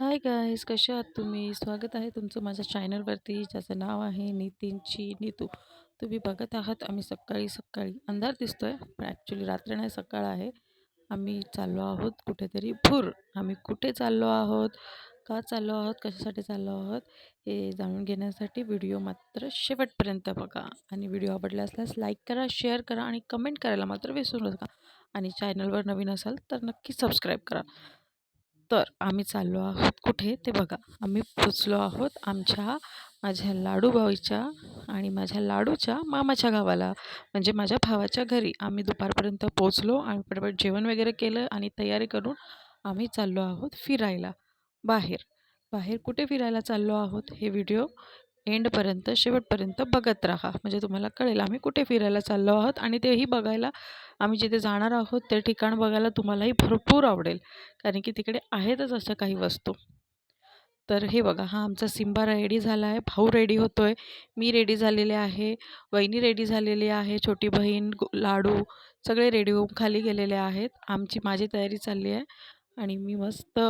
Hi guys कसे आहात तुम्ही? स्वागत आहे तुमचं माझ्या चॅनलवरती ज्याचं नाव आहे नितीनची नीतू. तुम्ही बघत आहात आम्ही सकाळी सकाळी अंधार दिसतोय पण ॲक्च्युली रात्र नाही सकाळ आहे. आम्ही चाललो आहोत कुठेतरी भूर. आम्ही कुठे चाललो आहोत? का चाललो आहोत? कशासाठी चाललो आहोत? हे जाणून घेण्यासाठी व्हिडिओ मात्र शेवटपर्यंत बघा. आणि व्हिडिओ आवडला असल्यास लाईक करा शेअर करा आणि कमेंट करायला मात्र विसरू नका. आणि चॅनलवर नवीन असाल तर नक्की सबस्क्राईब करा. तर आम्ही चाललो आहोत कुठे ते बघा. आम्ही पोचलो आहोत आमच्या माझ्या लाडूबाईच्या आणि माझ्या लाडूच्या मामाच्या गावाला. म्हणजे माझ्या भावाच्या घरी आम्ही दुपारपर्यंत पोचलो आणि पटपट जेवण वगैरे केलं आणि तयारी करून आम्ही चाललो आहोत फिरायला. बाहेर. बाहेर कुठे फिरायला चाललो आहोत हे व्हिडिओ एंडपर्यंत शेवटपर्यंत बघत राहा. म्हणजे तुम्हाला कळेल आम्ही कुठे फिरायला चाललो आहोत आणि तेही बघायला आम्ही जिथे जाणार आहोत ते ठिकाण बघायला तुम्हालाही भरपूर आवडेल. कारण की तिकडे आहेतच अशा काही वस्तू. तर हे बघा हा आमचा सिम्बा रेडी झाला आहे. भाऊ रेडी होतो आहे मी रेडी झालेले आहे. वहिनी रेडी झालेली आहे. छोटी बहीण लाडू सगळे रेडी होऊन खाली गेलेले आहेत. आमची माझी तयारी चालली आहे. आणि मी मस्त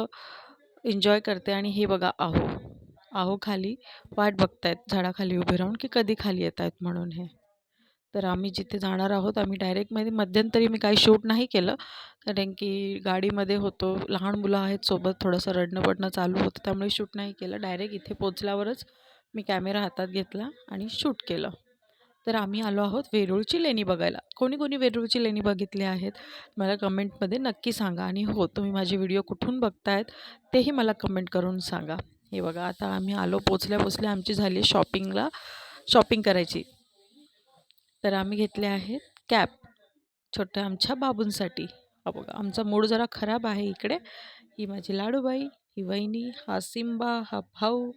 एन्जॉय करते आणि हे बघा आहो. आहो खाली वाट बघतायत झाडाखाली उभे राहून की कधी खाली येत आहेत म्हणून हे? तर आम्ही जिथे जाणार आहोत आम्ही डायरेक्टमध्ये मध्यंतरी मी काही शूट नाही केलं. कारण की गाडीमध्ये होतो लहान मुलं आहेत सोबत थोडंसं रडणं पडणं चालू होतं त्यामुळे शूट नाही केलं. डायरेक्ट इथे पोचल्यावरच मी कॅमेरा हातात घेतला आणि शूट केलं. तर आम्ही आलो आहोत वेरूळची लेणी बघायला. कोणी कोणी वेरूळची लेणी बघितली आहेत? मला कमेंटमध्ये नक्की सांगा. आणि हो तुम्ही माझे व्हिडिओ कुठून बघतायत तेही मला कमेंट करून सांगा. हे बघा आता आम्ही आलो पोचल्या पोचल्या आमची झाली शॉपिंगला शॉपिंग करायची. तर आम्ही घेतले आहेत कॅप छोट्या आमच्या बाबूंसाठी. हा बघा आमचा मूड जरा खराब आहे इकडे. ही माझी लाडूबाई ही वहिनी हा सिम्बा हा भाऊ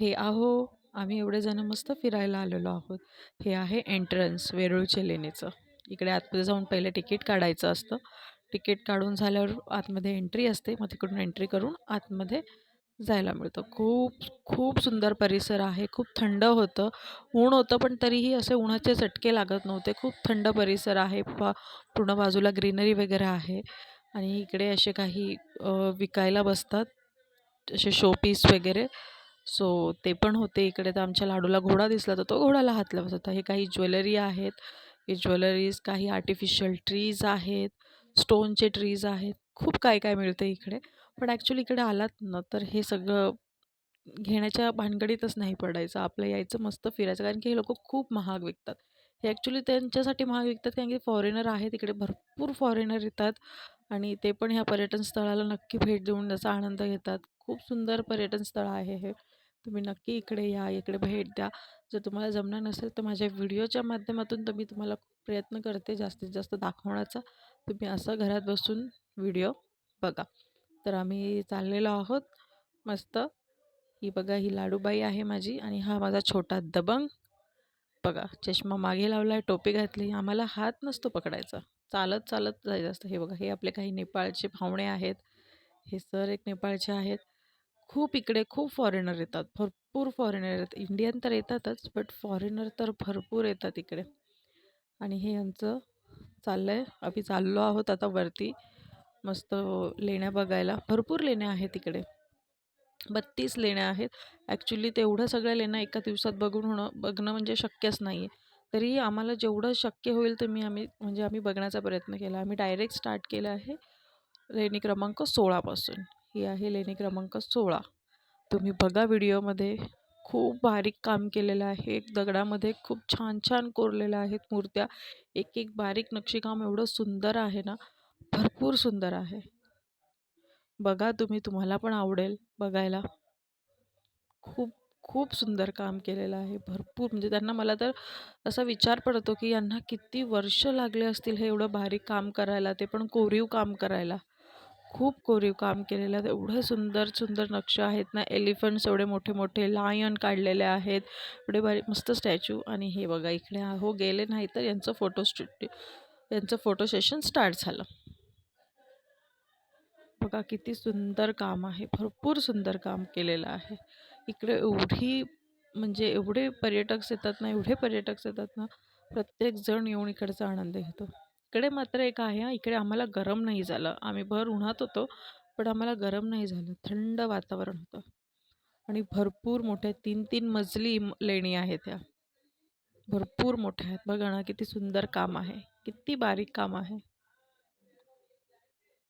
हे आहो आम्ही एवढे जण मस्त फिरायला आलेलो आहोत. हे आहे एंट्रन्स वेरूळच्या लेणीचं. इकडे आतमध्ये जाऊन पहिले तिकीट काढायचं असतं. तिकीट काढून झाल्यावर आतमध्ये एंट्री असते. मग तिकडून एंट्री करून आतमध्ये जायला मिळतं. खूप खूप सुंदर परिसर आहे. खूप थंड होतं. ऊन होतं पण तरीही असे उन्हाचे चटके लागत नव्हते. खूप थंड परिसर आहे. पा पूर्ण बाजूला ग्रीनरी वगैरे आहे. आणि इकडे असे काही विकायला बसतात. असे शोपीस वगैरे. सो ते पण होते इकडे. तर आमच्या लाडूला घोडा दिसला तर तो घोड्याला हात लावत होता हे काही ज्वेलरी आहेत. हे ज्वेलरीज काही आर्टिफिशियल ट्रीज आहेत. स्टोनचे ट्रीज आहेत. खूप काय काय मिळतं इकडे. पण ॲक्च्युली इकडे आलात ना तर हे सगळं घेण्याच्या भानगडीतच नाही पडायचं. आपलं यायचं मस्त फिरायचं कारण की हे लोक खूप महाग विकतात. हे ॲक्च्युली त्यांच्यासाठी महाग विकतात कारण की फॉरेनर आहेत इकडे भरपूर फॉरेनर येतात आणि ते पण ह्या पर्यटन स्थळाला नक्की भेट देऊन त्याचा आनंद घेतात. खूप सुंदर पर्यटन स्थळ आहे हे. तुम्ही नक्की इकडे या इकडे भेट द्या. जर तुम्हाला जमणार नसेल तर माझ्या व्हिडिओच्या माध्यमातून तर मी तुम्हाला प्रयत्न करते जास्तीत जास्त दाखवण्याचा. तुम्ही असं घरात बसून व्हिडिओ बघा. तर आम्ही चाललेलो आहोत मस्त. ही बघा ही लाडूबाई आहे माझी आणि हा माझा छोटा दबंग. बघा चष्मा मागे लावला आहे टोपी घातली. आम्हाला हात नसतो पकडायचा. चालत चालत जायचं असतं. हे बघा हे आपले काही नेपाळचे पाहुणे आहेत. हे सर एक नेपाळचे आहेत. खूप इकडे खूप फॉरेनर येतात. भरपूर फॉरेनर येतात. इंडियन तर येतातच बट फॉरेनर तर भरपूर येतात इकडे. आणि हे यांचं चाललं आहे आम्ही चाललो आहोत आता वरती. मस्त लेण्या बघायला. भरपूर लेण्या आहेत तिकडे बत्तीस लेण्या आहेत. ॲक्च्युली तेवढ्या सगळ्या लेण्या एका दिवसात बघून होणं बघणं म्हणजे शक्यच नाही आहे तरी आम्हाला जेवढं शक्य होईल तुम्ही मी आम्ही म्हणजे आम्ही बघण्याचा प्रयत्न केला. आम्ही डायरेक्ट स्टार्ट केलं आहे लेणी क्रमांक सोळापासून ही आहे लेणी क्रमांक सोळा. तुम्ही बघा व्हिडिओमध्ये. खूप बारीक काम केलेलं आहे. दगडामध्ये खूप छान छान कोरलेल्या आहेत मूर्त्या. एक एक बारीक नक्षीकाम एवढं सुंदर आहे ना. भरपूर सुंदर आहे. बघा तुम्ही तुम्हाला पण आवडेल बघायला. खूप खूप सुंदर काम केलेलं आहे भरपूर. म्हणजे त्यांना मला तर असा विचार पडतो की यांना किती वर्ष लागले असतील हे एवढं बारीक काम करायला ते पण कोरीव काम करायला. खूप कोरीव काम केलेलं आहे. एवढं सुंदर सुंदर नक्षं आहेत ना एलिफंट्स एवढे मोठे मोठे लायन काढलेले आहेत. एवढे भारी मस्त स्टॅच्यू. आणि हे बघा इकडे हो गेले नाही तर यांचं फोटो स्टुडिओ यांचं फोटो सेशन स्टार्ट झालं. बघा किती सुंदर काम आहे. भरपूर सुंदर काम केलेलं आहे. इकडे एवढी म्हणजे एवढे पर्यटक येतात ना एवढे पर्यटक येतात ना प्रत्येक जण येऊन इकडचा आनंद घेतो. इकडे मात्र एक आहे इकडे आम्हाला गरम नाही झालं. आम्ही भर उन्हात होतो पण आम्हाला गरम नाही झालं. थंड वातावरण होतं. आणि भरपूर मोठ्या तीन तीन मजली लेणी आहेत त्या भरपूर मोठ्या आहेत. बघा ना किती सुंदर काम आहे. किती बारीक काम आहे.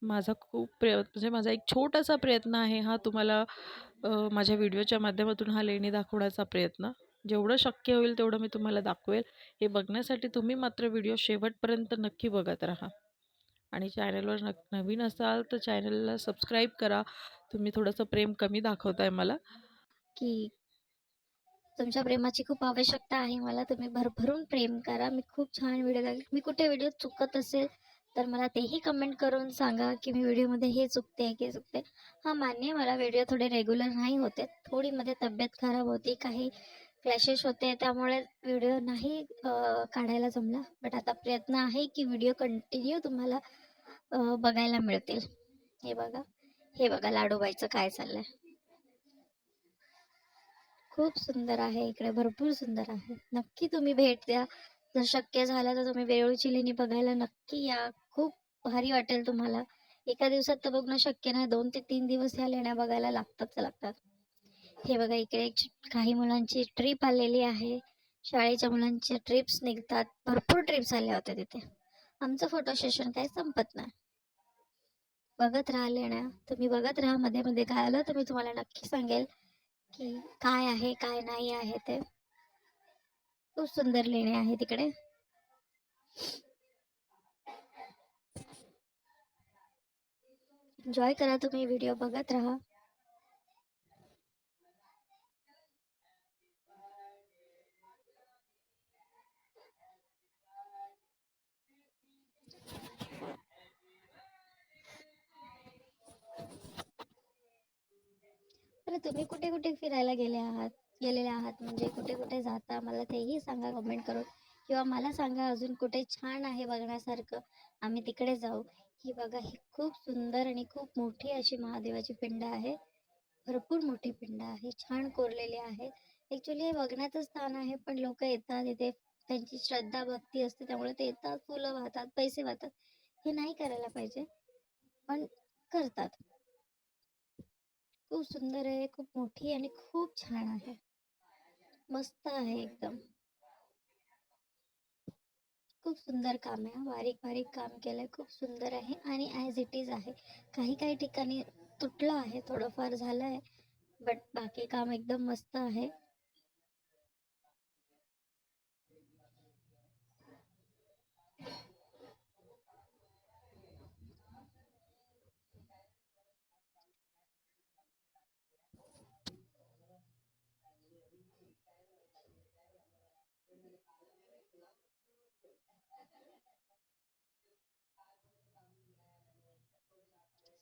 माझा खूप प्रय म्हणजे माझा एक छोटासा प्रयत्न आहे हा तुम्हाला माझ्या व्हिडिओच्या माध्यमातून हा लेणी दाखवण्याचा प्रयत्न. जेवढं शक्य होईल तेवढं मी तुम्हाला दाखवेल. हे बघण्यासाठी तुम्ही मात्र व्हिडिओ शेवटपर्यंत नक्की बघत राहा. आणि चॅनलवर नक नवीन असाल तर चॅनलला सबस्क्राईब करा. तुम्ही थोडंसं प्रेम कमी दाखवताय मला. की तुमच्या प्रेमाची खूप आवश्यकता आहे. मला तुम्ही भरभरून प्रेम करा. मी खूप छान व्हिडिओ लागेल मी कुठे व्हिडिओ चुकत असेल तर मला तेही कमेंट करून सांगा की मी व्हिडिओमध्ये हे चुकते की चुकते. हां मान्य मला व्हिडिओ थोडे रेग्युलर नाही होते. थोडी मध्ये तब्येत खराब होती काही क्लॅशेस होते त्यामुळे व्हिडिओ नाही काढायला जमला. बट आता प्रयत्न आहे की व्हिडिओ कंटिन्यू तुम्हाला बघायला मिळतील. हे बघा हे बघा लाडूबाईचं काय चाललंय. खूप सुंदर आहे इकडे भरपूर सुंदर आहे. नक्की तुम्ही भेट द्या. जर शक्य झालं तर तुम्ही वेरूळची लेणी बघायला नक्की या. खूप भारी वाटेल तुम्हाला. एका दिवसात तर बघणं शक्य नाही. दोन ते तीन दिवस ह्या लेण्या बघायला लागतातच लागतात. हे बघा इकडे काही मुलांची ट्रिप आलेली आहे. शाळेच्या मुलांच्या ट्रिप्स निघतात. भरपूर ट्रिप्स आल्या होत्या तिथे. आमचं फोटो सेशन काही संपत नाही. बघत राहा लेण्या. तुम्ही बघत राहा. मध्ये मध्ये काय आलं तर मी तुम्हाला नक्की सांगेल की काय आहे काय नाही आहे ते. खूप सुंदर लेणे आहे तिकडे. एन्जॉय करा तुम्ही व्हिडिओ बघत राहा. तुम्ही कुठे कुठे फिरायला गेले आहात? गेलेले आहात. म्हणजे कुठे कुठे जाता मला तेही सांगा कमेंट करून. किंवा मला सांगा अजून कुठे छान आहे बघण्यासारखं. आम्ही तिकडे जाऊ. ही बघा ही खूप सुंदर आणि खूप मोठी अशी महादेवाची पिंड आहे. भरपूर मोठी पिंड आहे. छान कोरलेली आहे. ॲक्च्युली हे बघण्याचं स्थान आहे पण लोक येतात इथे. त्यांची श्रद्धा भक्ती असते त्यामुळे ते येतात. फुलं वाहतात पैसे वाहतात. हे नाही करायला पाहिजे. पण करतात. खूप सुंदर आहे खूप मोठी आणि खूप छान आहे. मस्त आहे एकदम. खूप सुंदर काम आहे बारीक बारीक काम केलंय खूप सुंदर आहे आणि ॲज इट इज आहे. काही काही ठिकाणी तुटलं आहे थोडंफार झालंय बट बाकी काम एकदम मस्त आहे.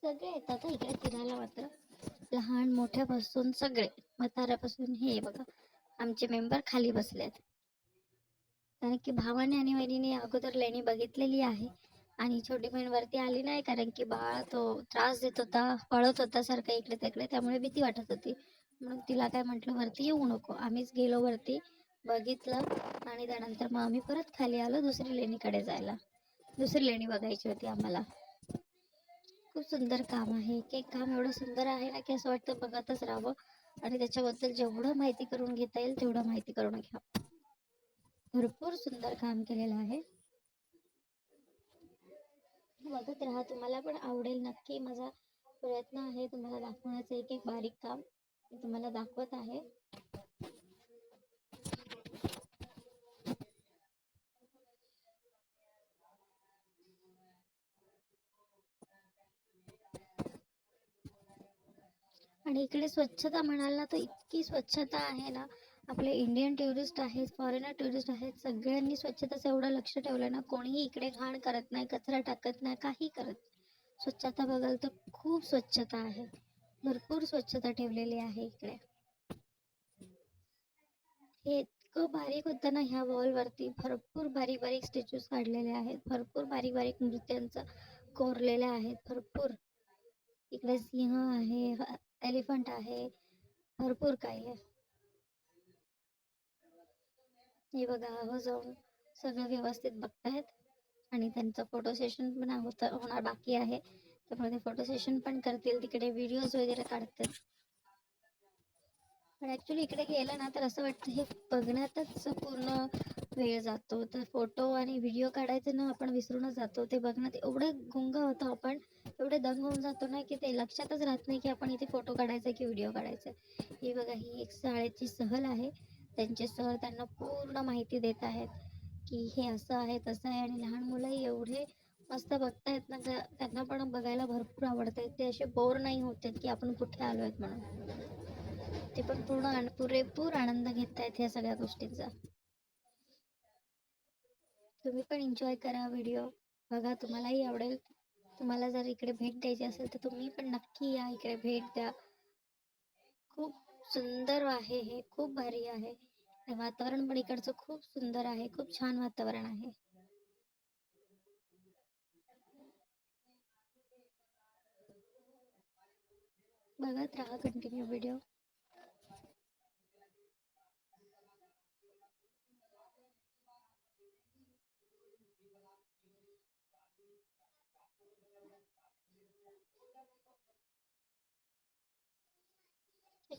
सगळे येतात इकडे फिरायला मात्र. लहान मोठ्यापासून सगळे म्हाताऱ्यापासून हे बघा. आमचे मेंबर खाली बसलेत. कारण की भावाने आणि वहिनीने अगोदर लेणी बघितलेली आहे. आणि छोटी बहीण वरती आली नाही कारण की बाळ तो त्रास देत होता पळत होता सारखा इकडे तिकडे त्यामुळे भीती वाटत होती. म्हणून तिला काय म्हटलं वरती येऊ नको. आम्हीच गेलो वरती बघितलं आणि त्यानंतर मग आम्ही परत खाली आलो दुसरी लेणीकडे जायला. दुसरी लेणी बघायची होती आम्हाला. खूप सुंदर काम आहे. की काम एवढं सुंदर आहे ना की असं वाटतं बघतच राहावं. आणि त्याच्याबद्दल जेवढं माहिती करून घेता येईल तेवढं माहिती करून घ्या. भरपूर सुंदर काम केलेलं आहे. बघत राहा तुम्हाला पण आवडेल नक्की. माझा प्रयत्न आहे तुम्हाला दाखवण्याचं एक एक बारीक काम मी तुम्हाला दाखवत आहे. आणि इकडे स्वच्छता म्हणाल ना तर इतकी स्वच्छता आहे ना. आपले इंडियन टुरिस्ट आहेत फॉरेनर टुरिस्ट आहेत सगळ्यांनी स्वच्छतेचं एवढं लक्ष ठेवलं ना कोणीही इकडे घाण करत नाही कचरा टाकत नाही काही करत नाही. स्वच्छता बघाल तर खूप स्वच्छता आहे. भरपूर स्वच्छता ठेवलेली आहे इकडे. हे इतकं बारीक होतं ना ह्या वॉल वरती. भरपूर बारीक बारीक स्टॅच्यूज काढलेले आहेत. भरपूर बारीक बारीक नृत्यांचं कोरलेल्या आहेत. भरपूर. इकडे सिंह आहे एलिफंट आहे भरपूर काही आहे. हे बघा हो जाऊन सगळं व्यवस्थित बघतायत. आणि त्यांचं फोटो सेशन पण होत होणार बाकी आहे. त्यामुळे ते फोटो सेशन पण करतील तिकडे व्हिडिओज वगैरे काढतील पण ऍक्च्युली इकडे गेलं ना तर असं वाटतं हे बघण्यातच पूर्ण वेळ जातो. तर फोटो आणि व्हिडिओ काढायचे ना आपण विसरूनच जातो. ते बघण्यात एवढं गुंग होतो आपण. एवढे दंग होऊन जातो ना की ते लक्षातच राहत नाही की आपण इथे फोटो काढायचा की व्हिडिओ काढायचा ही बघा ही एक शाळेची सहल आहे. त्यांचे सर त्यांना पूर्ण माहिती देत आहेत की हे असं आहे तसं आहे. आणि लहान मुलंही एवढे मस्त बघतायत ना त्यांना पण बघायला भरपूर आवडतात ते असे बोर नाही होत आहेत की आपण कुठे आलो आहेत म्हणून. ते पण पूर्ण पुरेपूर आनंद घेत आहेत या सगळ्या गोष्टींचा. तुम्ही पण एन्जॉय करा व्हिडिओ बघा तुम्हालाही आवडेल. तुम्हाला जर इकडे भेट द्यायची असेल तर तुम्ही पण नक्की या. इकडे भेट द्या. खूप सुंदर आहे हे. खूप भारी आहे. वातावरण पण इकडचं खूप सुंदर आहे. खूप छान वातावरण आहे. बघत राहा कंटिन्यू व्हिडिओ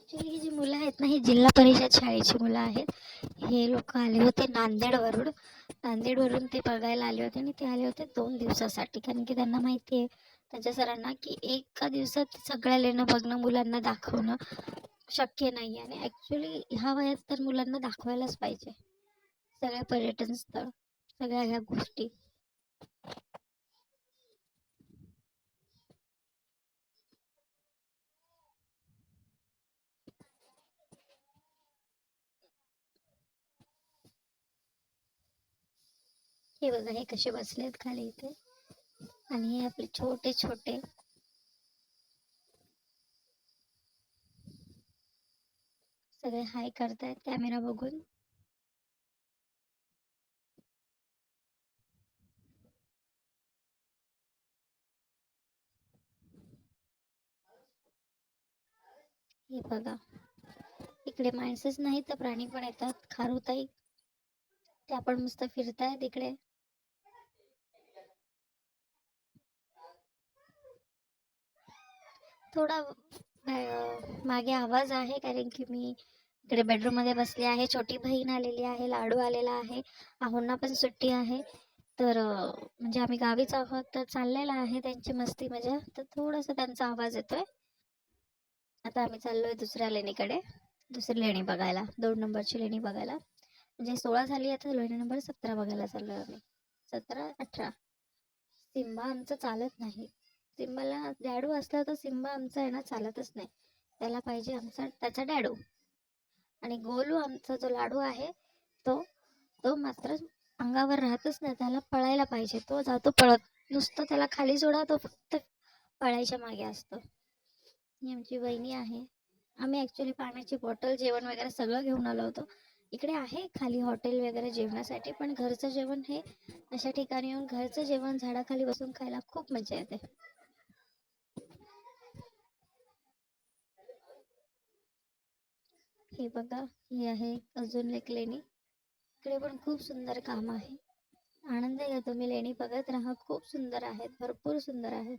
ॲक्च्युली ही जी मुलं आहेत ना ही जिल्हा परिषद शाळेची मुलं आहेत. हे लोक आले होते नांदेडवरून. नांदेडवरून ते बघायला आले होते आणि ते आले होते दोन दिवसासाठी. कारण की त्यांना माहिती आहे त्यांच्या सरांना की एका दिवसात सगळ्या लेणं बघणं मुलांना दाखवणं शक्य नाही आणि ॲक्च्युली ह्या वयात तर मुलांना दाखवायलाच पाहिजे. सगळ्या पर्यटन स्थळ सगळ्या ह्या गोष्टी. हे बघा हे कसे बसलेत खाली इथे. आणि हे आपले छोटे छोटे. सगळे हाय करतायत कॅमेरा बघून. हे बघा. इकडे माणसंच नाही तर प्राणी पण येतात. खारुताई. त्या पण मस्त फिरतायत इकडे. थोडा मागे आवाज आहे कारण की मी इकडे बेडरूममध्ये बसले आहे. छोटी बहीण आलेली आहे लाडू आलेला आहे आहोंना पण सुट्टी आहे. तर म्हणजे आम्ही गावीच आहोत तर चाललेला आहे त्यांची मस्ती मजा. तर थोडासा त्यांचा आवाज येतोय. आता आम्ही चाललोय दुसऱ्या लेणीकडे. दुसरी लेणी बघायला दोन नंबरची लेणी बघायला. म्हणजे सोळा झाली आता लेणी नंबर सतरा बघायला चाललोय आम्ही. सतरा अठरा. सिम्बा आमचं चालत नाही. सिम्बाला डॅडू असला तर सिम्बा आमचा आहे ना चालतच नाही. त्याला पाहिजे आमचा त्याचा डॅडू. आणि गोलू आमचा जो लाडू आहे तो तो मात्र अंगावर राहतच नाही. त्याला पळायला पाहिजे. तो जातो पळत. नुसतं त्याला खाली सोडा तो फक्त पळायच्या मागे असतो. ही आमची वहिनी आहे. आम्ही ॲक्च्युली पाण्याची बॉटल जेवण वगैरे सगळं घेऊन आलो होतो. इकडे आहे खाली हॉटेल वगैरे जेवणासाठी पण घरचं जेवण हे अशा ठिकाणी येऊन घरचं जेवण झाडाखाली बसून खायला खूप मजा येते. हे बघा ही आहे अजून एक लेणी. इकडे पण खूप सुंदर काम आहे. आनंद घ्या तुम्ही लेणी बघत राहा. खूप सुंदर आहेत भरपूर सुंदर आहेत.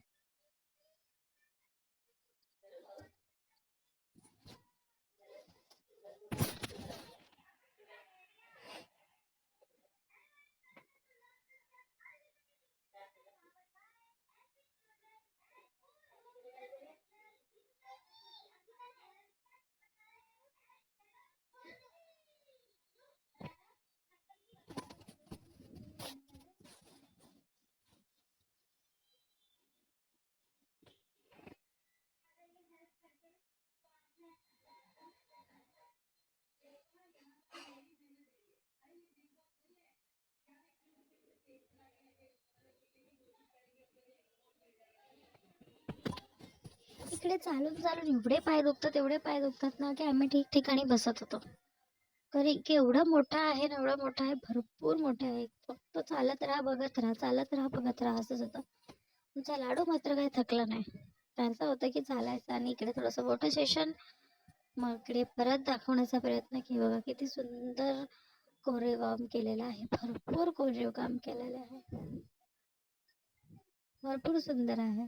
इकडे चालून चालून एवढे पाय दुखतात एवढे पाय दुखतात ना की आम्ही ठिकठिकाणी बसत होतो. कारण की एवढा मोठा आहे ना एवढा मोठा आहे भरपूर मोठा आहे. फक्त चालत राहा बघत राहा चालत राहा बघत राहा असंच होतं. तुमचा लाडू मात्र काही थकला नाही. त्यांचं होतं की चालायचं आणि इकडे थोडंसं मोठं सेशन मग इकडे परत दाखवण्याचा प्रयत्न की बघा किती सुंदर कोरीव काम केलेलं आहे. भरपूर कोरीव काम केलेलं आहे. भरपूर सुंदर आहे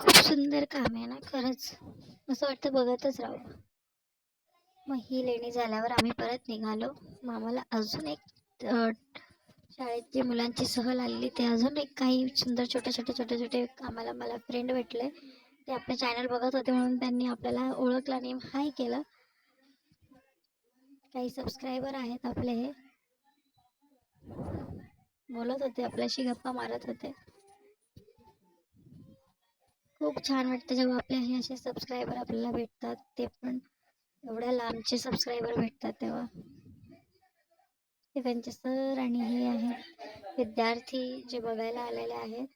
खूप सुंदर काम आहे ना खरंच. असं वाटतं बघतच राहू. मग ही लेणी झाल्यावर आम्ही परत निघालो. मग आम्हाला अजून एक शाळेत जी मुलांची सहल आलेली ते अजून एक काही सुंदर छोटे छोटे छोटे छोटे आम्हाला मला फ्रेंड भेटले. ते आपले चॅनल बघत होते म्हणून त्यांनी आपल्याला ओळखलं आणि हाय केलं. काही सबस्क्रायबर आहेत आपले हे. बोलत होते आपल्याशी गप्पा मारत होते. खूप छान वाटतं जेव्हा आपले हे असे सबस्क्रायबर आपल्याला भेटतात ते पण एवढ्या लांबचे सबस्क्रायबर भेटतात तेव्हा. हे त्यांचे सर आणि हे आहेत विद्यार्थी जे बघायला आलेले आहेत.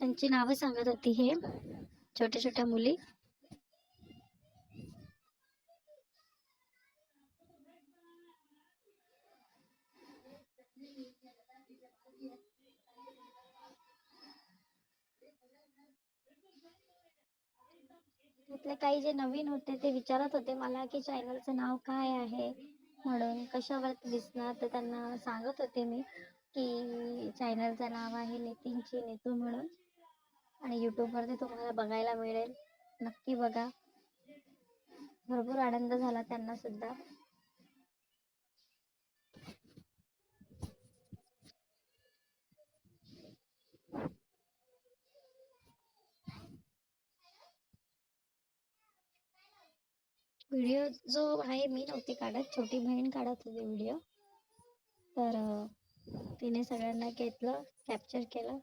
त्यांची नावं सांगत होती हे छोट्या छोट्या मुली. त्यातले काही जे नवीन होते ते विचारत होते मला की चॅनलचं नाव काय आहे? म्हणून कशावर दिसणार? तर त्यांना सांगत होते मी की चॅनलचं नाव आहे नितीनची नेतू म्हणून. आणि यूट्यूबवरती तुम्हाला बघायला मिळेल. नक्की बघा. भरपूर आनंद झाला त्यांना सुद्धा. व्हिडिओ जो आहे मी नव्हती काढत. छोटी बहीण काढत होती व्हिडिओ तर तिने सगळ्यांना घेतलं कॅप्चर केलं.